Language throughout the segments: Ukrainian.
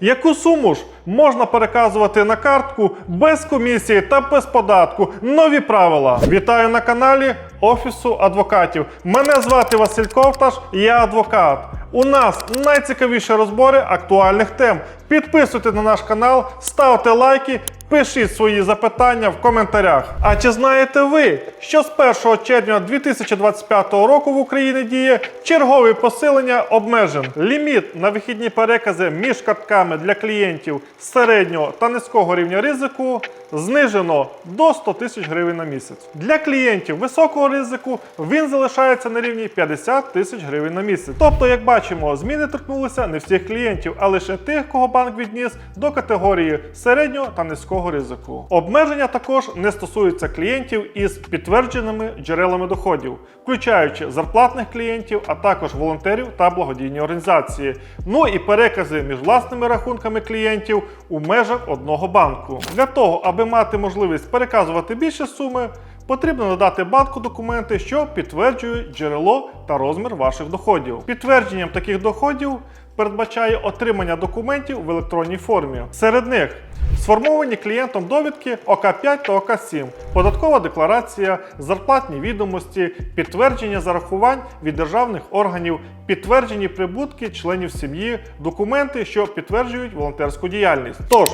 Яку суму ж можна переказувати на картку без комісії та без податку? Нові правила. Вітаю на каналі Офісу адвокатів. Мене звати Василь Ковташ, я адвокат. У нас найцікавіші розбори актуальних тем. Підписуйте на наш канал, ставте лайки, пишіть свої запитання в коментарях. А чи знаєте ви, що з 1 червня 2025 року в Україні діє чергове посилення обмежень? Ліміт на вихідні перекази між картками для клієнтів середнього та низького рівня ризику знижено до 100 тисяч гривень на місяць. Для клієнтів високого ризику він залишається на рівні 50 тисяч гривень на місяць. Тобто, як бачимо, зміни торкнулися не всіх клієнтів, а лише тих, кого банк відніс до категорії середнього та низького ризику. Обмеження також не стосуються клієнтів із підтвердженими джерелами доходів, включаючи зарплатних клієнтів, а також волонтерів та благодійні організації. Ну і перекази між власними рахунками клієнтів у межах одного банку. Для того, аби мати можливість переказувати більше суми, Потрібно надати банку документи, що підтверджують джерело та розмір ваших доходів. Підтвердженням таких доходів передбачає отримання документів в електронній формі. Серед них сформовані клієнтом довідки ОК5 та ОК7, податкова декларація, зарплатні відомості, підтвердження зарахувань від державних органів, підтверджені прибутки членів сім'ї, документи, що підтверджують волонтерську діяльність. Тож,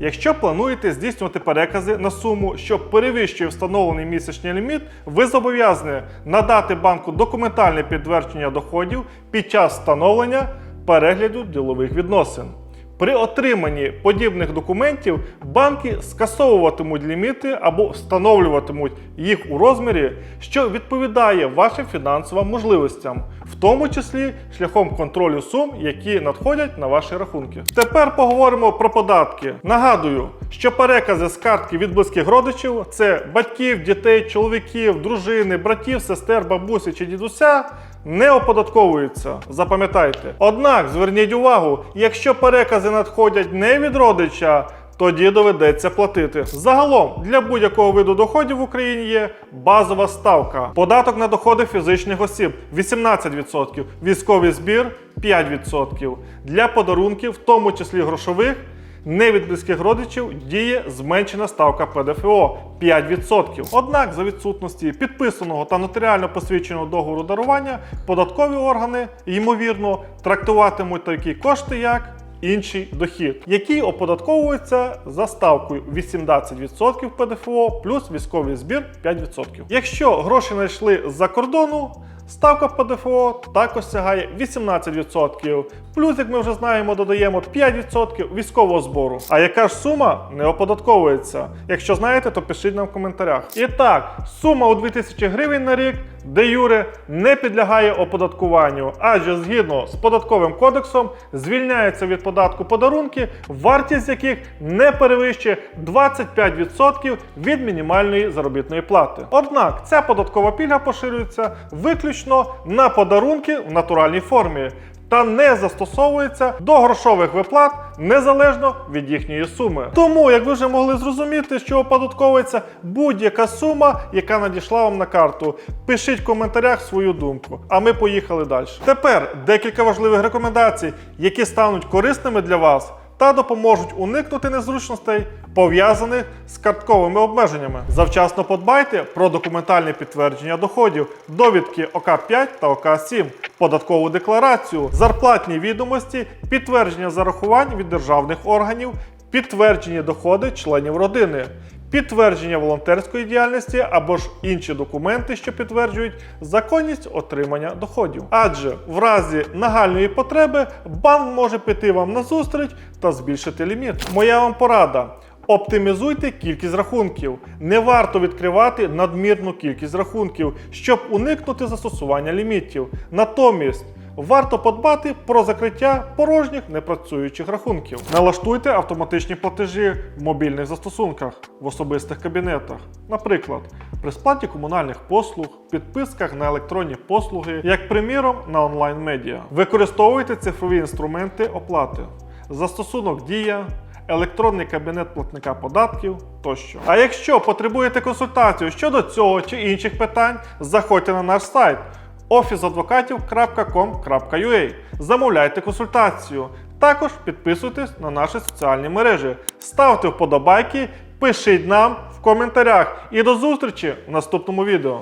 Якщо плануєте здійснювати перекази на суму, що перевищує встановлений місячний ліміт, ви зобов'язані надати банку документальне підтвердження доходів під час встановлення перегляду ділових відносин. При отриманні подібних документів банки скасовуватимуть ліміти або встановлюватимуть їх у розмірі, що відповідає вашим фінансовим можливостям, в тому числі шляхом контролю сум, які надходять на ваші рахунки. Тепер поговоримо про податки. Нагадую, що перекази з картки від близьких родичів це батьків, дітей, чоловіків, дружини, братів, сестер, бабусі чи дідуся. Не оподатковуються, запам'ятайте. Однак зверніть увагу, якщо перекази надходять не від родича, тоді доведеться платити. Загалом для будь-якого виду доходів в Україні є базова ставка. Податок на доходи фізичних осіб 18%, військовий збір 5%. Для подарунків, в тому числі грошових, не від близьких родичів діє зменшена ставка ПДФО 5%. Однак, за відсутності підписаного та нотаріально посвідченого договору дарування, податкові органи, ймовірно, трактуватимуть такі кошти як. Інший дохід, який оподатковується за ставкою 18% ПДФО плюс військовий збір 5%. Якщо гроші знайшли з-за кордону, ставка ПДФО також сягає 18%. Плюс, як ми вже знаємо, додаємо 5% військового збору. А яка ж сума не оподатковується? Якщо знаєте, то пишіть нам в коментарях. І так, сума у 2000 гривень на рік, де Юре не підлягає оподаткуванню, адже згідно з податковим кодексом звільняються від податку подарунки, вартість яких не перевищує 25% від мінімальної заробітної плати. Однак ця податкова пільга поширюється виключно на подарунки в натуральній формі. Та не застосовується до грошових виплат незалежно від їхньої суми. Тому, як ви вже могли зрозуміти, що оподатковується будь-яка сума, яка надійшла вам на карту. Пишіть в коментарях свою думку. А ми поїхали далі. Тепер декілька важливих рекомендацій, які стануть корисними для вас та допоможуть уникнути незручностей, пов'язаних з картковими обмеженнями. Завчасно подбайте про документальне підтвердження доходів, довідки ОК5 та ОК7, податкову декларацію, зарплатні відомості, підтвердження зарахувань від державних органів, підтверджені доходи членів родини. Підтвердження волонтерської діяльності або ж інші документи, що підтверджують законність отримання доходів. Адже в разі нагальної потреби банк може піти вам на зустріч та збільшити ліміт. Моя вам порада. Оптимізуйте кількість рахунків. Не варто відкривати надмірну кількість рахунків, щоб уникнути застосування лімітів. Натомість варто подбати про закриття порожніх непрацюючих рахунків. Налаштуйте автоматичні платежі в мобільних застосунках в особистих кабінетах. Наприклад, при сплаті комунальних послуг, підписках на електронні послуги, як приміром на онлайн-медіа. Використовуйте цифрові інструменти оплати. Застосунок Дія, електронний кабінет платника податків тощо. А якщо потребуєте консультацію щодо цього чи інших питань, заходьте на наш сайт officeadvokatів.com.ua. Замовляйте консультацію. Також підписуйтесь на наші соціальні мережі, ставте вподобайки, пишіть нам в коментарях і до зустрічі в наступному відео.